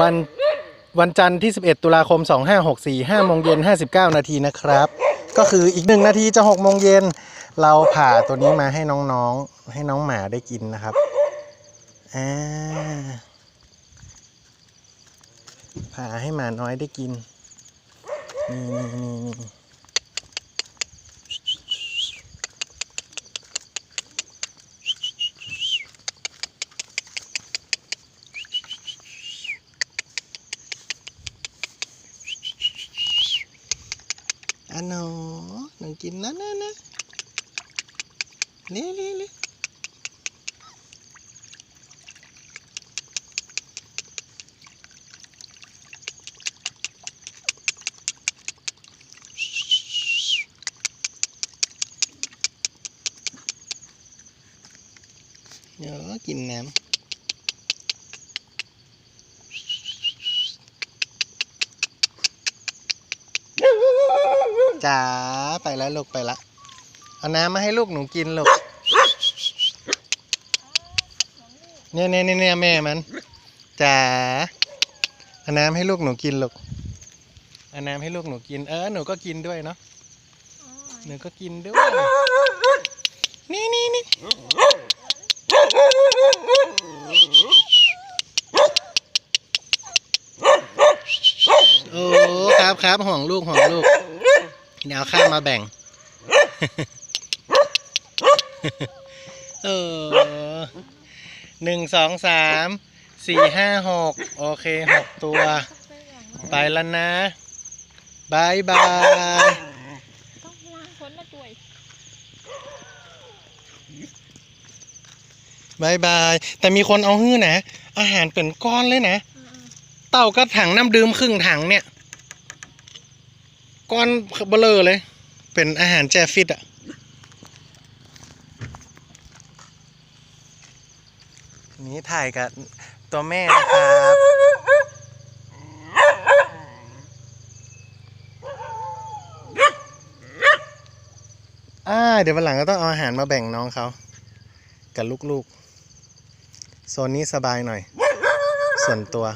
วันวันจันทร์ที่ 11 ตุลาคม 2564 5โมงเย็น 59 นาทีนะครับ ก็คืออีกหนึ่งนาทีจะ6โมงเย็น เราผ่าตัวนี้มาให้น้องๆ ให้น้องหมาได้กินนะครับอ่าผ่าให้หมาน้อยได้กิน นี่นี่นี่ อันนูหนูกินนะนะนะนี่นี่นี่เดี๋ยวกินน้ำ จ๋าไปแล้วลูกไปละเอาน้ำมาให้ลูกหนูกินลูกเนี่ยเนี่ยเนี่ยแม่มันจ๋าเอาน้ำให้ลูกหนูกินลูกเอาน้ำให้ลูกหนูกิน เออหนูก็กินด้วยเนาะหนูก็กินด้วย นี่นี่นี่โอ้ครับครับห่วงลูกห่วงลูก เดี๋ยวเอาข้าวมาแบ่ง เออหนึ่งสองสามสี่ห้าหกโอเคหกตัว ไปแล้วนะบายบายต้องล้างคนละตัวอีกบายบาย แต่มีคนเอาหื้อนะ อาหารเป็นก้อนเลยนะ เต่าก็ถังน้ำดื่มครึ่งถังเนี่ย ก้อนเบลอเลย เป็นอาหารแจฟิตอะนี่ถ่ายกับตัวแม่นะครับอ่าเดี๋ยววันหลังก็ต้องเอาอาหารมาแบ่งน้องเขา กับลูกๆ โซนนี้สบายหน่อย ส่วนตัว